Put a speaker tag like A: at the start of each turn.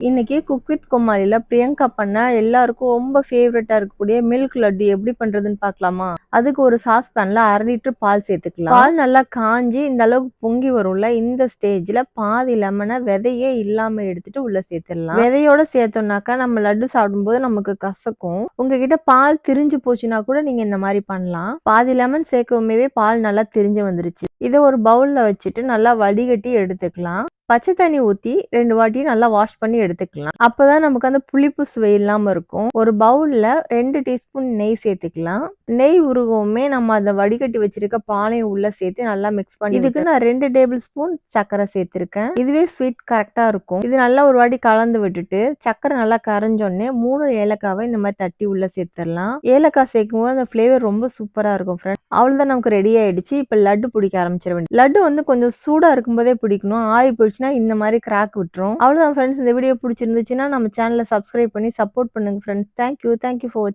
A: இன்னைக்கு cook with கோமாளில Priyanka பண்ண எல்லாருக்கும் ரொம்ப ஃபேவரட்டா இருக்கக்கூடிய மில்க் லட்டு எப்படி பண்றதுன்னு பார்க்கலாமா? அதுக்கு ஒரு சாஸ் பேன்ல அரை லிட்டர் பால் சேர்த்துக்கலாம். பால் நல்லா காஞ்சி இந்த அளவுக்கு பொங்கி வரும்ல இந்த ஸ்டேஜ்ல பாதி லெமனை விதையே இல்லாம எடுத்துட்டு உள்ள சேர்த்துடலாம். விதையோட சேர்த்தோம்னாக்கா நம்ம லட்டு சாப்பிடும்போது நமக்கு கசக்கும். உங்ககிட்ட பால் திரிஞ்சு போச்சுன்னா கூட நீங்க இந்த மாதிரி பண்ணலாம். பாதி லெமன் சேர்க்கவுமே பால் நல்லா திரிஞ்சு வந்துருச்சு. இதை ஒரு பவுல்ல வச்சுட்டு நல்லா வடிகட்டி எடுத்துக்கலாம். பச்சை தண்ணி ஊற்றி ரெண்டு வாட்டி நல்லா வாஷ் பண்ணி எடுத்துக்கலாம். அப்போதான் நமக்கு அந்த புளிப்பு சுவை இல்லாமல் இருக்கும். ஒரு பவுலில் ரெண்டு டீஸ்பூன் நெய் சேர்த்துக்கலாம். நெய் உருகவுமே நம்ம அதை வடிகட்டி வச்சிருக்க பாலையும் உள்ள சேர்த்து நல்லா மிக்ஸ் பண்ணி இதுக்கு நான் ரெண்டு டேபிள் ஸ்பூன் சர்க்கரை சேர்த்துருக்கேன். இதுவே ஸ்வீட் கரெக்டாக இருக்கும். இது நல்லா ஒரு வாட்டி கலந்து விட்டுட்டு சர்க்கரை நல்லா கரைஞ்சோடனே மூணு ஏலக்காவை இந்த மாதிரி தட்டி உள்ள சேர்த்துடலாம். ஏலக்காய் சேர்க்கும் போது அந்த ஃப்ளேவர் ரொம்ப சூப்பராக இருக்கும் ஃப்ரெண்ட் அவ்வளோதான் நமக்கு ரெடி ஆயிடுச்சு. இப்போ லட்டு பிடிக்க ஆரம்பிச்சிட வேண்டிய லட்டு வந்து கொஞ்சம் சூடாக இருக்கும்போதே பிடிக்கணும். ஆறி போயிடுச்சுன்னா இந்த மாதிரி கிராக் விட்டுரும். அவ்வளோதான் ஃப்ரெண்ட்ஸ் இந்த வீடியோ பிடிச்சிருந்துச்சுன்னா நம்ம சேனலை சப்ஸ்கிரைப் பண்ணி சப்போர்ட் பண்ணுங்க ஃப்ரெண்ட்ஸ் தேங்க்யூ தேங்க்யூ ஃபார்